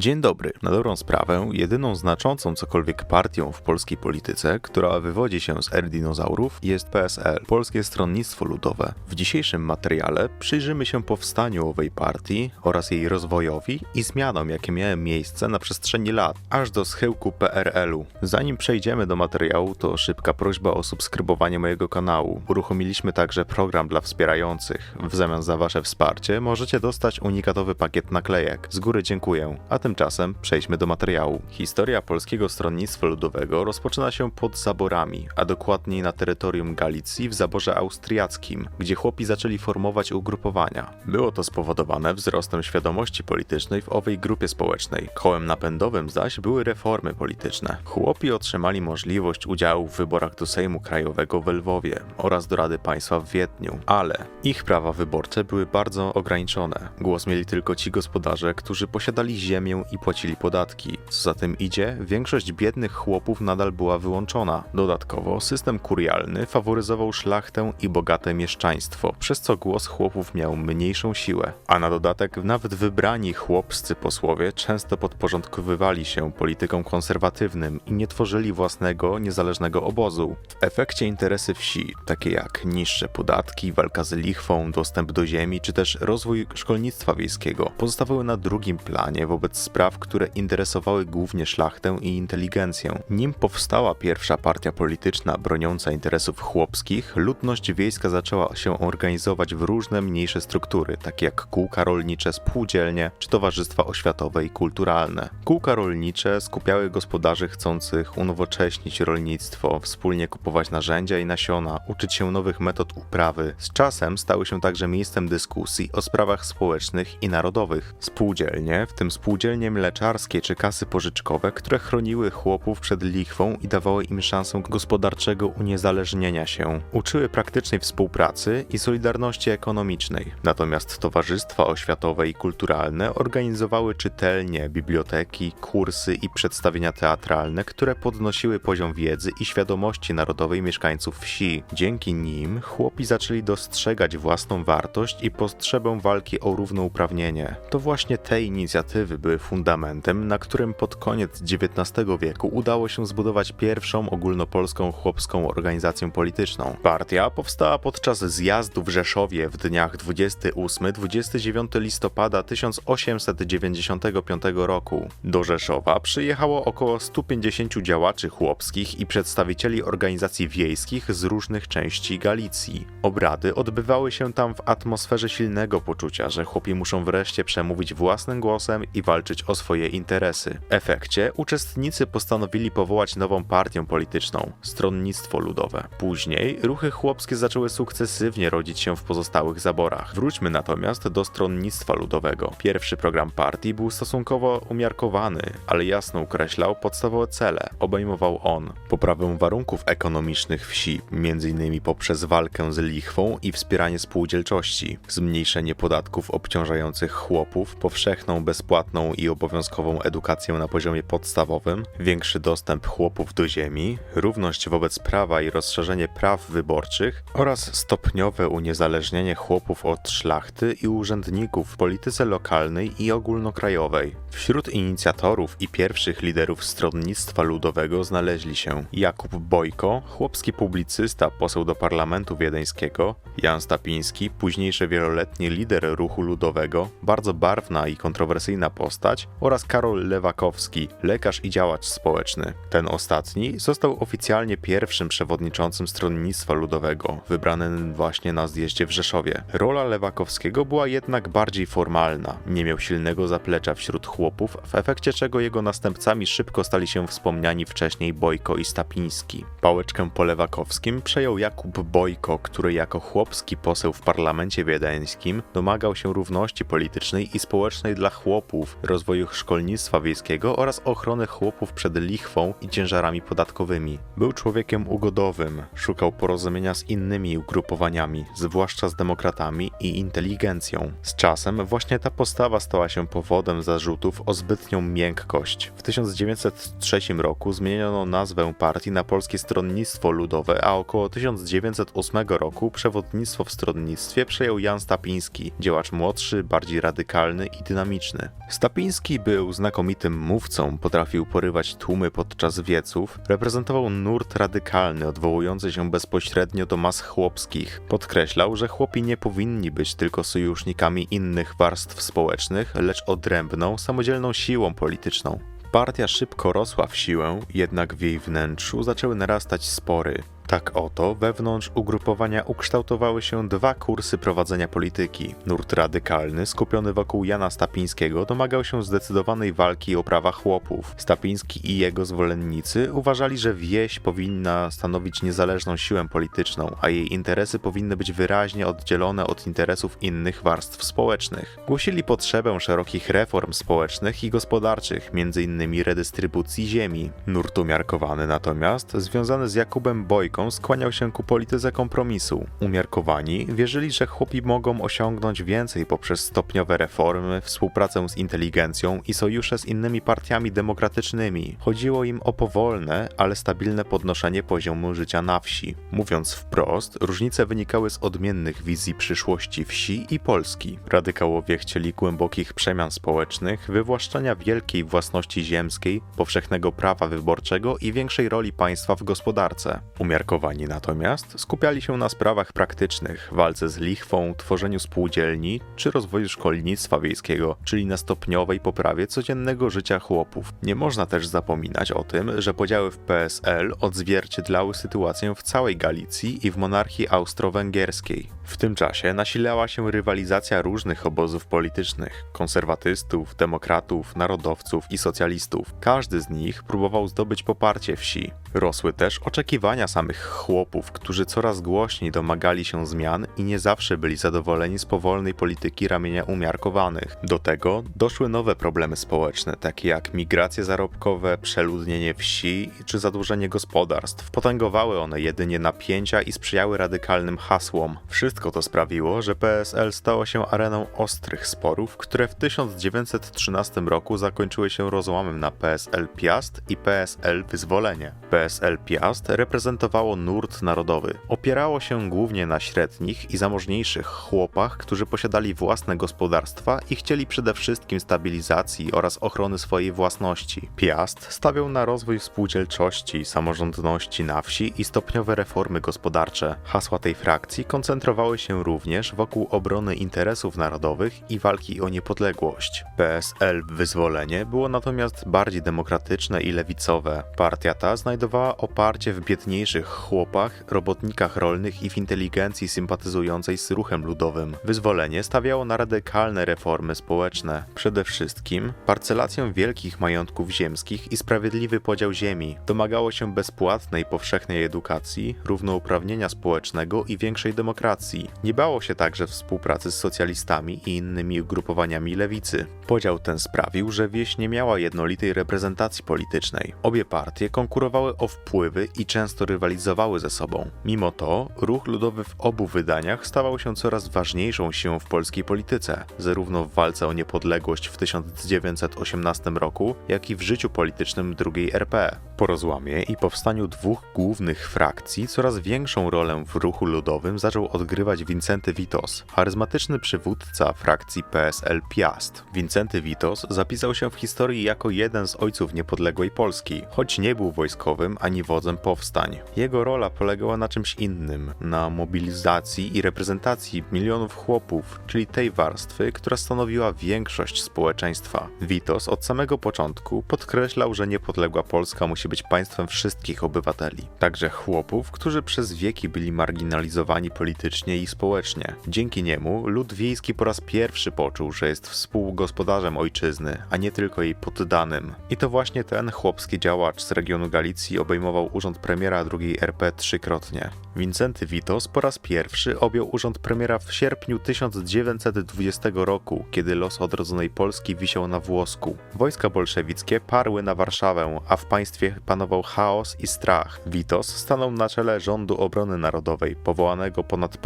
Dzień dobry. Na dobrą sprawę, jedyną znaczącą cokolwiek partią w polskiej polityce, która wywodzi się z er dinozaurów, jest PSL, Polskie Stronnictwo Ludowe. W dzisiejszym materiale przyjrzymy się powstaniu owej partii oraz jej rozwojowi i zmianom, jakie miały miejsce na przestrzeni lat, aż do schyłku PRL-u. Zanim przejdziemy do materiału, to szybka prośba o subskrybowanie mojego kanału. Uruchomiliśmy także program dla wspierających. W zamian za wasze wsparcie możecie dostać unikatowy pakiet naklejek. Z góry dziękuję. A tymczasem przejdźmy do materiału. Historia Polskiego Stronnictwa Ludowego rozpoczyna się pod zaborami, a dokładniej na terytorium Galicji w zaborze austriackim, gdzie chłopi zaczęli formować ugrupowania. Było to spowodowane wzrostem świadomości politycznej w owej grupie społecznej. Kołem napędowym zaś były reformy polityczne. Chłopi otrzymali możliwość udziału w wyborach do Sejmu Krajowego w Lwowie oraz do Rady Państwa w Wiedniu, ale ich prawa wyborcze były bardzo ograniczone. Głos mieli tylko ci gospodarze, którzy posiadali ziemię i płacili podatki. Co za tym idzie, większość biednych chłopów nadal była wyłączona. Dodatkowo system kurialny faworyzował szlachtę i bogate mieszczaństwo, przez co głos chłopów miał mniejszą siłę. A na dodatek nawet wybrani chłopscy posłowie często podporządkowywali się politykom konserwatywnym i nie tworzyli własnego, niezależnego obozu. W efekcie interesy wsi, takie jak niższe podatki, walka z lichwą, dostęp do ziemi czy też rozwój szkolnictwa wiejskiego, pozostawały na drugim planie wobec spraw, które interesowały głównie szlachtę i inteligencję. Nim powstała pierwsza partia polityczna broniąca interesów chłopskich, ludność wiejska zaczęła się organizować w różne mniejsze struktury, takie jak kółka rolnicze, spółdzielnie czy towarzystwa oświatowe i kulturalne. Kółka rolnicze skupiały gospodarzy chcących unowocześnić rolnictwo, wspólnie kupować narzędzia i nasiona, uczyć się nowych metod uprawy. Z czasem stały się także miejscem dyskusji o sprawach społecznych i narodowych. Spółdzielnie, w tym spółdzielnie mleczarskie czy kasy pożyczkowe, które chroniły chłopów przed lichwą i dawały im szansę gospodarczego uniezależnienia się. Uczyły praktycznej współpracy i solidarności ekonomicznej. Natomiast towarzystwa oświatowe i kulturalne organizowały czytelnie, biblioteki, kursy i przedstawienia teatralne, które podnosiły poziom wiedzy i świadomości narodowej mieszkańców wsi. Dzięki nim chłopi zaczęli dostrzegać własną wartość i potrzebę walki o równouprawnienie. To właśnie te inicjatywy były fundamentem, na którym pod koniec XIX wieku udało się zbudować pierwszą ogólnopolską chłopską organizację polityczną. Partia powstała podczas zjazdu w Rzeszowie w dniach 28-29 listopada 1895 roku. Do Rzeszowa przyjechało około 150 działaczy chłopskich i przedstawicieli organizacji wiejskich z różnych części Galicji. Obrady odbywały się tam w atmosferze silnego poczucia, że chłopi muszą wreszcie przemówić własnym głosem i walczyć o swoje interesy. W efekcie uczestnicy postanowili powołać nową partię polityczną Stronnictwo Ludowe. Później ruchy chłopskie zaczęły sukcesywnie rodzić się w pozostałych zaborach. Wróćmy natomiast do Stronnictwa Ludowego. Pierwszy program partii był stosunkowo umiarkowany, ale jasno określał podstawowe cele. Obejmował on poprawę warunków ekonomicznych wsi, m.in. poprzez walkę z lichwą i wspieranie spółdzielczości, zmniejszenie podatków obciążających chłopów, powszechną, bezpłatną i obowiązkową edukację na poziomie podstawowym, większy dostęp chłopów do ziemi, równość wobec prawa i rozszerzenie praw wyborczych oraz stopniowe uniezależnienie chłopów od szlachty i urzędników w polityce lokalnej i ogólnokrajowej. Wśród inicjatorów i pierwszych liderów Stronnictwa Ludowego znaleźli się Jakub Bojko, chłopski publicysta, poseł do parlamentu wiedeńskiego, Jan Stapiński, późniejszy wieloletni lider ruchu ludowego, bardzo barwna i kontrowersyjna postać oraz Karol Lewakowski, lekarz i działacz społeczny. Ten ostatni został oficjalnie pierwszym przewodniczącym Stronnictwa Ludowego, wybrany właśnie na zjeździe w Rzeszowie. Rola Lewakowskiego była jednak bardziej formalna, nie miał silnego zaplecza wśród chłopów, w efekcie czego jego następcami szybko stali się wspomniani wcześniej Bojko i Stapiński. Pałeczkę po Lewakowskim przejął Jakub Bojko, który jako chłopski poseł w parlamencie wiedeńskim domagał się równości politycznej i społecznej dla chłopów, rozwoju szkolnictwa wiejskiego oraz ochrony chłopów przed lichwą i ciężarami podatkowymi. Był człowiekiem ugodowym, szukał porozumienia z innymi ugrupowaniami, zwłaszcza z demokratami i inteligencją. Z czasem właśnie ta postawa stała się powodem zarzutów o zbytnią miękkość. W 1903 roku zmieniono nazwę partii na Polskie Stronnictwo Ludowe, a około 1908 roku przewodnictwo w stronnictwie przejął Jan Stapiński, działacz młodszy, bardziej radykalny i dynamiczny. Stapiński Stapiński był znakomitym mówcą, potrafił porywać tłumy podczas wieców, reprezentował nurt radykalny odwołujący się bezpośrednio do mas chłopskich. Podkreślał, że chłopi nie powinni być tylko sojusznikami innych warstw społecznych, lecz odrębną, samodzielną siłą polityczną. Partia szybko rosła w siłę, jednak w jej wnętrzu zaczęły narastać spory. Tak oto wewnątrz ugrupowania ukształtowały się dwa kursy prowadzenia polityki. Nurt radykalny, skupiony wokół Jana Stapińskiego, domagał się zdecydowanej walki o prawa chłopów. Stapiński i jego zwolennicy uważali, że wieś powinna stanowić niezależną siłę polityczną, a jej interesy powinny być wyraźnie oddzielone od interesów innych warstw społecznych. Głosili potrzebę szerokich reform społecznych i gospodarczych, m.in. redystrybucji ziemi. Nurt umiarkowany natomiast, związany z Jakubem Bojką, skłaniał się ku polityce kompromisu. Umiarkowani wierzyli, że chłopi mogą osiągnąć więcej poprzez stopniowe reformy, współpracę z inteligencją i sojusze z innymi partiami demokratycznymi. Chodziło im o powolne, ale stabilne podnoszenie poziomu życia na wsi. Mówiąc wprost, różnice wynikały z odmiennych wizji przyszłości wsi i Polski. Radykałowie chcieli głębokich przemian społecznych, wywłaszczenia wielkiej własności ziemskiej, powszechnego prawa wyborczego i większej roli państwa w gospodarce. Umiarkowani natomiast skupiali się na sprawach praktycznych, walce z lichwą, tworzeniu spółdzielni czy rozwoju szkolnictwa wiejskiego, czyli na stopniowej poprawie codziennego życia chłopów. Nie można też zapominać o tym, że podziały w PSL odzwierciedlały sytuację w całej Galicji i w monarchii austro-węgierskiej. W tym czasie nasilała się rywalizacja różnych obozów politycznych konserwatystów, demokratów, narodowców i socjalistów. Każdy z nich próbował zdobyć poparcie wsi. Rosły też oczekiwania samych chłopów, którzy coraz głośniej domagali się zmian i nie zawsze byli zadowoleni z powolnej polityki ramienia umiarkowanych. Do tego doszły nowe problemy społeczne, takie jak migracje zarobkowe, przeludnienie wsi czy zadłużenie gospodarstw. Potęgowały one jedynie napięcia i sprzyjały radykalnym hasłom. Wszystko to sprawiło, że PSL stało się areną ostrych sporów, które w 1913 roku zakończyły się rozłamem na PSL Piast i PSL Wyzwolenie. PSL Piast reprezentowało nurt narodowy. Opierało się głównie na średnich i zamożniejszych chłopach, którzy posiadali własne gospodarstwa i chcieli przede wszystkim stabilizacji oraz ochrony swojej własności. Piast stawiał na rozwój spółdzielczości, samorządności na wsi i stopniowe reformy gospodarcze. Hasła tej frakcji koncentrowały się również wokół obrony interesów narodowych i walki o niepodległość. PSL Wyzwolenie było natomiast bardziej demokratyczne i lewicowe. Partia ta znajdowała oparcie w biedniejszych chłopach, robotnikach rolnych i w inteligencji sympatyzującej z ruchem ludowym. Wyzwolenie stawiało na radykalne reformy społeczne. Przede wszystkim parcelację wielkich majątków ziemskich i sprawiedliwy podział ziemi. Domagało się bezpłatnej, powszechnej edukacji, równouprawnienia społecznego i większej demokracji. Nie bało się także współpracy z socjalistami i innymi ugrupowaniami lewicy. Podział ten sprawił, że wieś nie miała jednolitej reprezentacji politycznej. Obie partie konkurowały o wpływy i często rywalizowały ze sobą. Mimo to, ruch ludowy w obu wydaniach stawał się coraz ważniejszą siłą w polskiej polityce, zarówno w walce o niepodległość w 1918 roku, jak i w życiu politycznym II RP. Po rozłamie i powstaniu dwóch głównych frakcji coraz większą rolę w ruchu ludowym zaczął odgrywać Wincenty Witos, charyzmatyczny przywódca frakcji PSL Piast. Wincenty Witos zapisał się w historii jako jeden z ojców niepodległej Polski, choć nie był wojskowym ani wodzem powstań. Jego rola polegała na czymś innym, na mobilizacji i reprezentacji milionów chłopów, czyli tej warstwy, która stanowiła większość społeczeństwa. Witos od samego początku podkreślał, że niepodległa Polska musi być państwem wszystkich obywateli, także chłopów, którzy przez wieki byli marginalizowani politycznie i społecznie. Dzięki niemu lud wiejski po raz pierwszy poczuł, że jest współgospodarzem ojczyzny, a nie tylko jej poddanym. I to właśnie ten chłopski działacz z regionu Galicji obejmował urząd premiera II RP trzykrotnie. Wincenty Witos po raz pierwszy objął urząd premiera w sierpniu 1920 roku, kiedy los odrodzonej Polski wisiał na włosku. Wojska bolszewickie parły na Warszawę, a w państwie panował chaos i strach. Witos stanął na czele rządu obrony narodowej, powołanego ponad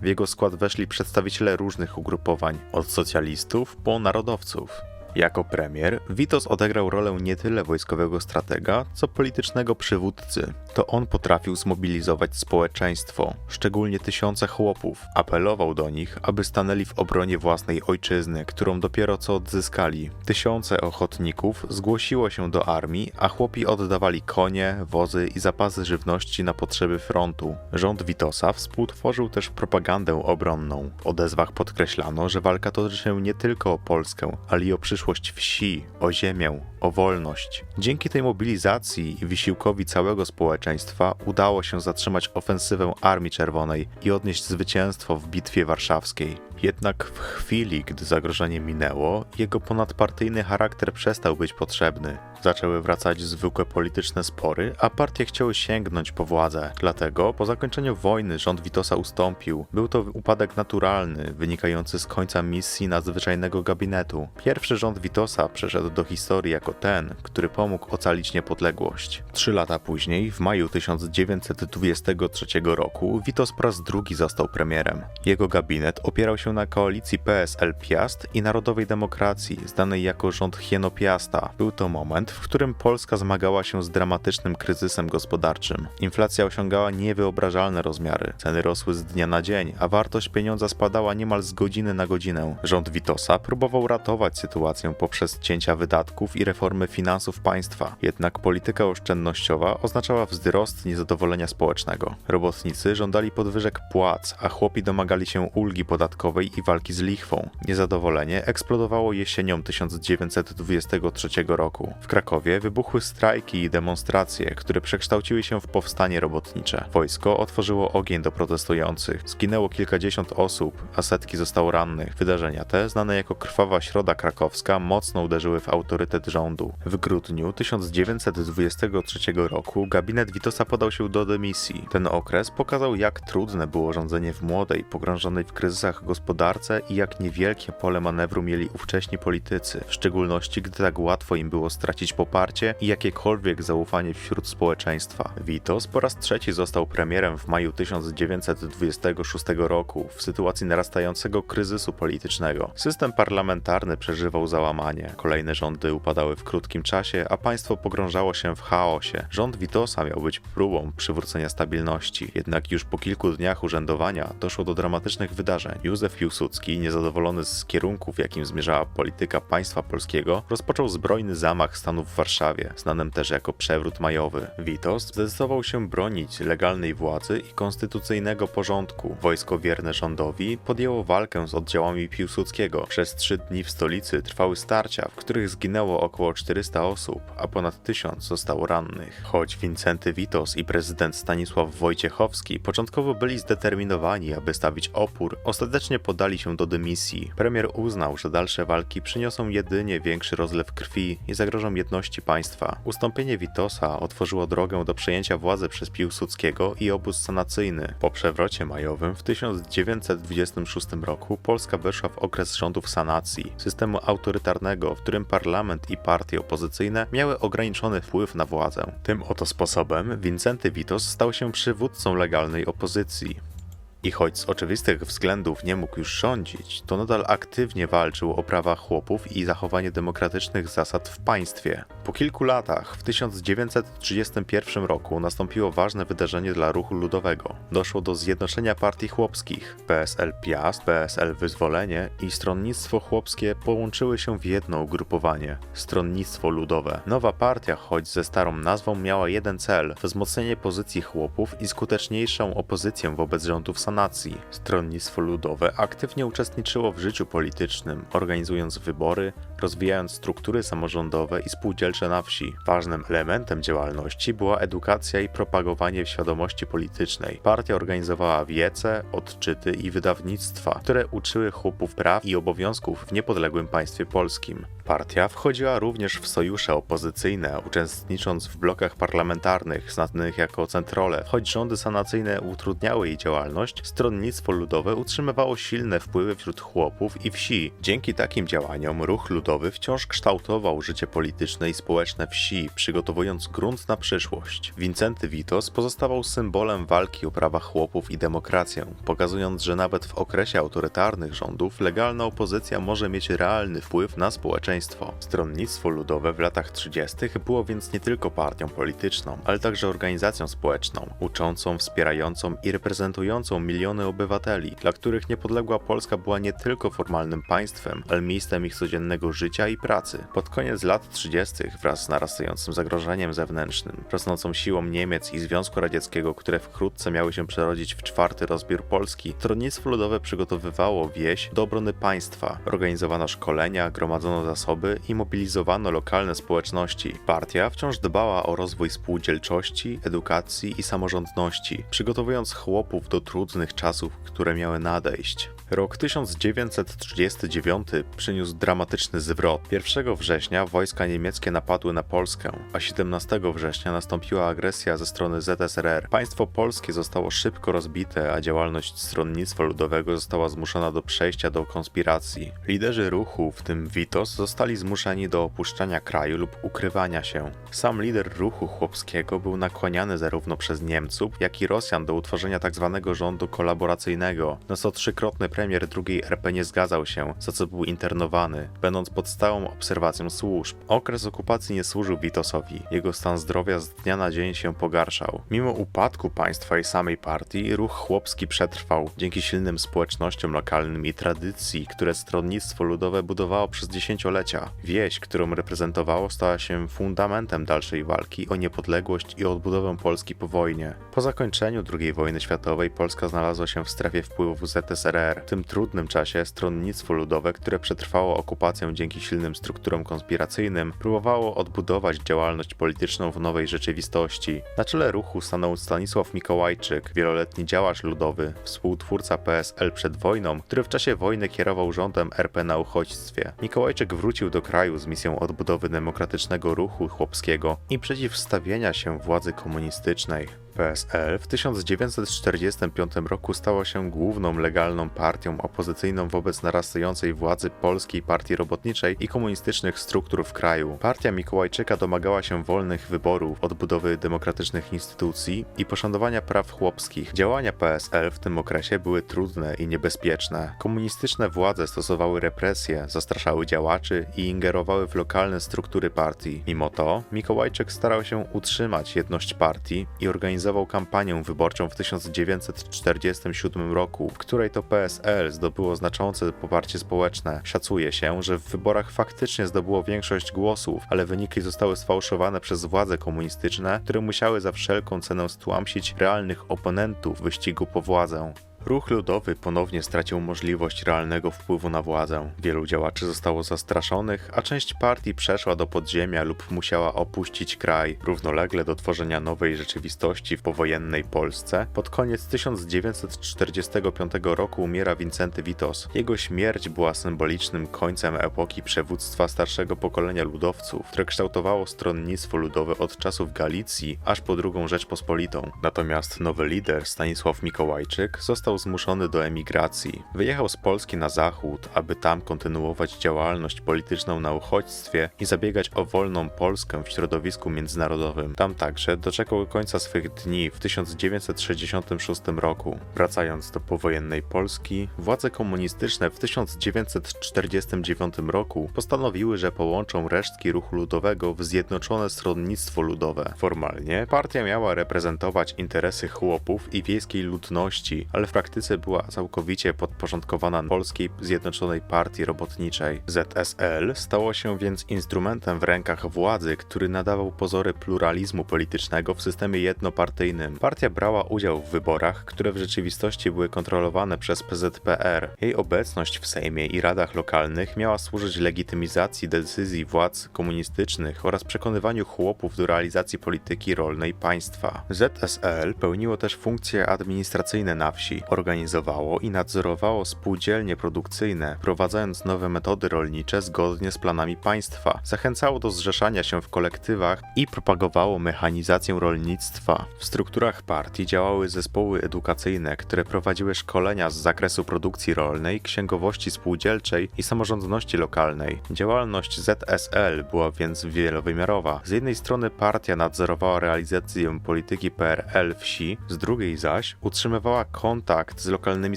W jego skład weszli przedstawiciele różnych ugrupowań, od socjalistów po narodowców. Jako premier, Witos odegrał rolę nie tyle wojskowego stratega, co politycznego przywódcy. To on potrafił zmobilizować społeczeństwo, szczególnie tysiące chłopów. Apelował do nich, aby stanęli w obronie własnej ojczyzny, którą dopiero co odzyskali. Tysiące ochotników zgłosiło się do armii, a chłopi oddawali konie, wozy i zapasy żywności na potrzeby frontu. Rząd Witosa współtworzył też propagandę obronną. W odezwach podkreślano, że walka toczy się nie tylko o Polskę, ale i o przyszłość wsi, o ziemię, o wolność. Dzięki tej mobilizacji i wysiłkowi całego społeczeństwa udało się zatrzymać ofensywę Armii Czerwonej i odnieść zwycięstwo w Bitwie Warszawskiej. Jednak w chwili, gdy zagrożenie minęło, jego ponadpartyjny charakter przestał być potrzebny. Zaczęły wracać zwykłe polityczne spory, a partie chciały sięgnąć po władzę. Dlatego po zakończeniu wojny rząd Witosa ustąpił. Był to upadek naturalny, wynikający z końca misji nadzwyczajnego gabinetu. Pierwszy rząd Witosa przeszedł do historii jako ten, który pomógł ocalić niepodległość. Trzy lata później, w maju 1923 roku, Witos po raz drugi został premierem. Jego gabinet opierał się na koalicji PSL Piast i Narodowej Demokracji, znanej jako rząd Hieno Piasta. Był to moment, w którym Polska zmagała się z dramatycznym kryzysem gospodarczym. Inflacja osiągała niewyobrażalne rozmiary, ceny rosły z dnia na dzień, a wartość pieniądza spadała niemal z godziny na godzinę. Rząd Witosa próbował ratować sytuację poprzez cięcia wydatków i reformy finansów państwa, jednak polityka oszczędnościowa oznaczała wzrost niezadowolenia społecznego. Robotnicy żądali podwyżek płac, a chłopi domagali się ulgi podatkowej i walki z lichwą. Niezadowolenie eksplodowało jesienią 1923 roku. W Krakowie wybuchły strajki i demonstracje, które przekształciły się w powstanie robotnicze. Wojsko otworzyło ogień do protestujących. Zginęło kilkadziesiąt osób, a setki zostało rannych. Wydarzenia te, znane jako Krwawa Środa Krakowska, mocno uderzyły w autorytet rządu. W grudniu 1923 roku gabinet Witosa podał się do dymisji. Ten okres pokazał, jak trudne było rządzenie w młodej, pogrążonej w kryzysach gospodarce i jak niewielkie pole manewru mieli ówcześni politycy, w szczególności gdy tak łatwo im było stracić poparcie i jakiekolwiek zaufanie wśród społeczeństwa. Witos po raz trzeci został premierem w maju 1926 roku w sytuacji narastającego kryzysu politycznego. System parlamentarny przeżywał załamanie. Kolejne rządy upadały w krótkim czasie, a państwo pogrążało się w chaosie. Rząd Witosa miał być próbą przywrócenia stabilności, jednak już po kilku dniach urzędowania doszło do dramatycznych wydarzeń. Józef Piłsudski, niezadowolony z kierunku, w jakim zmierzała polityka państwa polskiego, rozpoczął zbrojny zamach stanu w Warszawie, znanym też jako przewrót majowy. Witos zdecydował się bronić legalnej władzy i konstytucyjnego porządku. Wojsko wierne rządowi podjęło walkę z oddziałami Piłsudskiego. Przez trzy dni w stolicy trwały starcia, w których zginęło około 400 osób, a ponad 1000 zostało rannych. Choć Wincenty Witos i prezydent Stanisław Wojciechowski początkowo byli zdeterminowani, aby stawić opór, ostatecznie podali się do dymisji. Premier uznał, że dalsze walki przyniosą jedynie większy rozlew krwi i zagrożą jedności państwa. Ustąpienie Witosa otworzyło drogę do przejęcia władzy przez Piłsudskiego i obóz sanacyjny. Po przewrocie majowym w 1926 roku Polska weszła w okres rządów sanacji, systemu autorytarnego, w którym parlament i partie opozycyjne miały ograniczony wpływ na władzę. Tym oto sposobem Wincenty Witos stał się przywódcą legalnej opozycji. I choć z oczywistych względów nie mógł już rządzić, to nadal aktywnie walczył o prawa chłopów i zachowanie demokratycznych zasad w państwie. Po kilku latach, w 1931 roku, nastąpiło ważne wydarzenie dla ruchu ludowego. Doszło do zjednoczenia partii chłopskich. PSL Piast, PSL Wyzwolenie i Stronnictwo Chłopskie połączyły się w jedno ugrupowanie Stronnictwo Ludowe. Nowa partia, choć ze starą nazwą, miała jeden cel wzmocnienie pozycji chłopów i skuteczniejszą opozycję wobec rządów sanacji. Stronnictwo Ludowe aktywnie uczestniczyło w życiu politycznym, organizując wybory, rozwijając struktury samorządowe i spółdzielcze na wsi. Ważnym elementem działalności była edukacja i propagowanie świadomości politycznej. Partia organizowała wiece, odczyty i wydawnictwa, które uczyły chłopów praw i obowiązków w niepodległym państwie polskim. Partia wchodziła również w sojusze opozycyjne, uczestnicząc w blokach parlamentarnych znanych jako centrole. Choć rządy sanacyjne utrudniały jej działalność, stronnictwo ludowe utrzymywało silne wpływy wśród chłopów i wsi. Dzięki takim działaniom ruch ludowy wciąż kształtował życie polityczne i społeczne wsi, przygotowując grunt na przyszłość. Wincenty Witos pozostawał symbolem walki o prawa chłopów i demokrację, pokazując, że nawet w okresie autorytarnych rządów legalna opozycja może mieć realny wpływ na społeczeństwo. Stronnictwo Ludowe w latach 30. było więc nie tylko partią polityczną, ale także organizacją społeczną, uczącą, wspierającą i reprezentującą miliony obywateli, dla których niepodległa Polska była nie tylko formalnym państwem, ale miejscem ich codziennego życia i pracy. Pod koniec lat 30. wraz z narastającym zagrożeniem zewnętrznym, rosnącą siłą Niemiec i Związku Radzieckiego, które wkrótce miały się przerodzić w czwarty rozbiór Polski, Stronnictwo Ludowe przygotowywało wieś do obrony państwa. Organizowano szkolenia, gromadzono zasoby i mobilizowano lokalne społeczności. Partia wciąż dbała o rozwój spółdzielczości, edukacji i samorządności, przygotowując chłopów do trudnych czasów, które miały nadejść. Rok 1939 przyniósł dramatyczny zwrot. 1 września wojska niemieckie napadły na Polskę, a 17 września nastąpiła agresja ze strony ZSRR. Państwo polskie zostało szybko rozbite, a działalność Stronnictwa Ludowego została zmuszona do przejścia do konspiracji. Liderzy ruchu, w tym Witos, zostali zmuszeni do opuszczania kraju lub ukrywania się. Sam lider ruchu chłopskiego był nakłaniany zarówno przez Niemców, jak i Rosjan do utworzenia tzw. rządu kolaboracyjnego, na co trzykrotny premier II RP nie zgadzał się, za co był internowany, będąc pod stałą obserwacją służb. Okres okupacji nie służył Witosowi, jego stan zdrowia z dnia na dzień się pogarszał. Mimo upadku państwa i samej partii, ruch chłopski przetrwał dzięki silnym społecznościom lokalnym i tradycji, które stronnictwo ludowe budowało przez dziesięciolecia. Wieś, którą reprezentowało, stała się fundamentem dalszej walki o niepodległość i odbudowę Polski po wojnie. Po zakończeniu II wojny światowej Polska znalazła się w strefie wpływów ZSRR. W tym trudnym czasie stronnictwo ludowe, które przetrwało okupację dzięki silnym strukturom konspiracyjnym, próbowało odbudować działalność polityczną w nowej rzeczywistości. Na czele ruchu stanął Stanisław Mikołajczyk, wieloletni działacz ludowy, współtwórca PSL przed wojną, który w czasie wojny kierował rządem RP na uchodźstwie. Mikołajczyk wrócił do kraju z misją odbudowy demokratycznego ruchu chłopskiego i przeciwstawienia się władzy komunistycznej. PSL w 1945 roku stała się główną legalną partią opozycyjną wobec narastającej władzy Polskiej Partii Robotniczej i komunistycznych struktur w kraju. Partia Mikołajczyka domagała się wolnych wyborów, odbudowy demokratycznych instytucji i poszanowania praw chłopskich. Działania PSL w tym okresie były trudne i niebezpieczne. Komunistyczne władze stosowały represje, zastraszały działaczy i ingerowały w lokalne struktury partii. Mimo to Mikołajczyk starał się utrzymać jedność partii i organizował organizował kampanię wyborczą w 1947 roku, w której to PSL zdobyło znaczące poparcie społeczne. Szacuje się, że w wyborach faktycznie zdobyło większość głosów, ale wyniki zostały sfałszowane przez władze komunistyczne, które musiały za wszelką cenę stłamsić realnych oponentów wyścigu po władzę. Ruch ludowy ponownie stracił możliwość realnego wpływu na władzę. Wielu działaczy zostało zastraszonych, a część partii przeszła do podziemia lub musiała opuścić kraj. Równolegle do tworzenia nowej rzeczywistości w powojennej Polsce, pod koniec 1945 roku umiera Wincenty Witos. Jego śmierć była symbolicznym końcem epoki przywództwa starszego pokolenia ludowców, które kształtowało stronnictwo ludowe od czasów Galicji aż po II Rzeczpospolitą. Natomiast nowy lider Stanisław Mikołajczyk został zmuszony do emigracji. Wyjechał z Polski na zachód, aby tam kontynuować działalność polityczną na uchodźstwie i zabiegać o wolną Polskę w środowisku międzynarodowym. Tam także doczekał końca swych dni w 1966 roku. Wracając do powojennej Polski, władze komunistyczne w 1949 roku postanowiły, że połączą resztki ruchu ludowego w Zjednoczone Stronnictwo Ludowe. Formalnie partia miała reprezentować interesy chłopów i wiejskiej ludności, ale w praktyce była całkowicie podporządkowana Polskiej Zjednoczonej Partii Robotniczej. ZSL stało się więc instrumentem w rękach władzy, który nadawał pozory pluralizmu politycznego w systemie jednopartyjnym. Partia brała udział w wyborach, które w rzeczywistości były kontrolowane przez PZPR. Jej obecność w Sejmie i radach lokalnych miała służyć legitymizacji decyzji władz komunistycznych oraz przekonywaniu chłopów do realizacji polityki rolnej państwa. ZSL pełniło też funkcje administracyjne na wsi, organizowało i nadzorowało spółdzielnie produkcyjne, wprowadzając nowe metody rolnicze zgodnie z planami państwa. Zachęcało do zrzeszania się w kolektywach i propagowało mechanizację rolnictwa. W strukturach partii działały zespoły edukacyjne, które prowadziły szkolenia z zakresu produkcji rolnej, księgowości spółdzielczej i samorządności lokalnej. Działalność ZSL była więc wielowymiarowa. Z jednej strony partia nadzorowała realizację polityki PRL wsi, z drugiej zaś utrzymywała kontakt kontakt z lokalnymi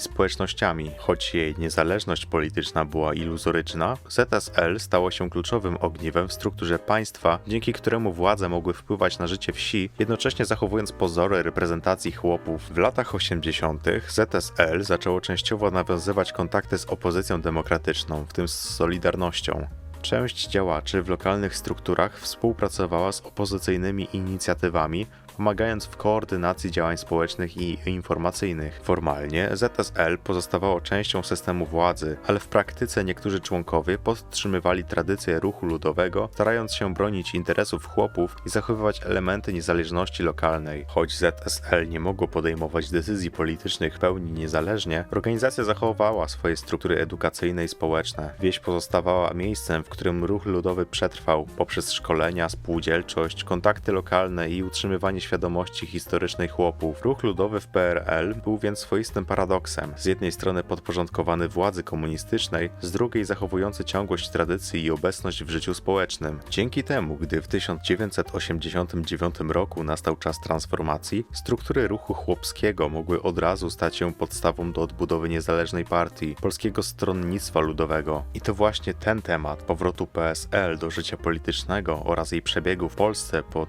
społecznościami. Choć jej niezależność polityczna była iluzoryczna, ZSL stało się kluczowym ogniwem w strukturze państwa, dzięki któremu władze mogły wpływać na życie wsi, jednocześnie zachowując pozory reprezentacji chłopów. W latach 80. ZSL zaczęło częściowo nawiązywać kontakty z opozycją demokratyczną, w tym z Solidarnością. Część działaczy w lokalnych strukturach współpracowała z opozycyjnymi inicjatywami, pomagając w koordynacji działań społecznych i informacyjnych. Formalnie ZSL pozostawało częścią systemu władzy, ale w praktyce niektórzy członkowie podtrzymywali tradycję ruchu ludowego, starając się bronić interesów chłopów i zachowywać elementy niezależności lokalnej. Choć ZSL nie mogło podejmować decyzji politycznych w pełni niezależnie, organizacja zachowała swoje struktury edukacyjne i społeczne. Wieś pozostawała miejscem, w którym ruch ludowy przetrwał poprzez szkolenia, spółdzielczość, kontakty lokalne i utrzymywanie świadomości historycznej chłopów. Ruch ludowy w PRL był więc swoistym paradoksem. Z jednej strony podporządkowany władzy komunistycznej, z drugiej zachowujący ciągłość tradycji i obecność w życiu społecznym. Dzięki temu, gdy w 1989 roku nastał czas transformacji, struktury ruchu chłopskiego mogły od razu stać się podstawą do odbudowy niezależnej partii, Polskiego Stronnictwa Ludowego. I to właśnie ten temat powrotu PSL do życia politycznego oraz jej przebiegu w Polsce po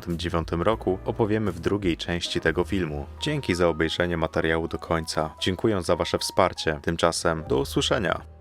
1989 roku opowiemy w drugiej części tego filmu. Dzięki za obejrzenie materiału do końca. Dziękuję za Wasze wsparcie. Tymczasem do usłyszenia.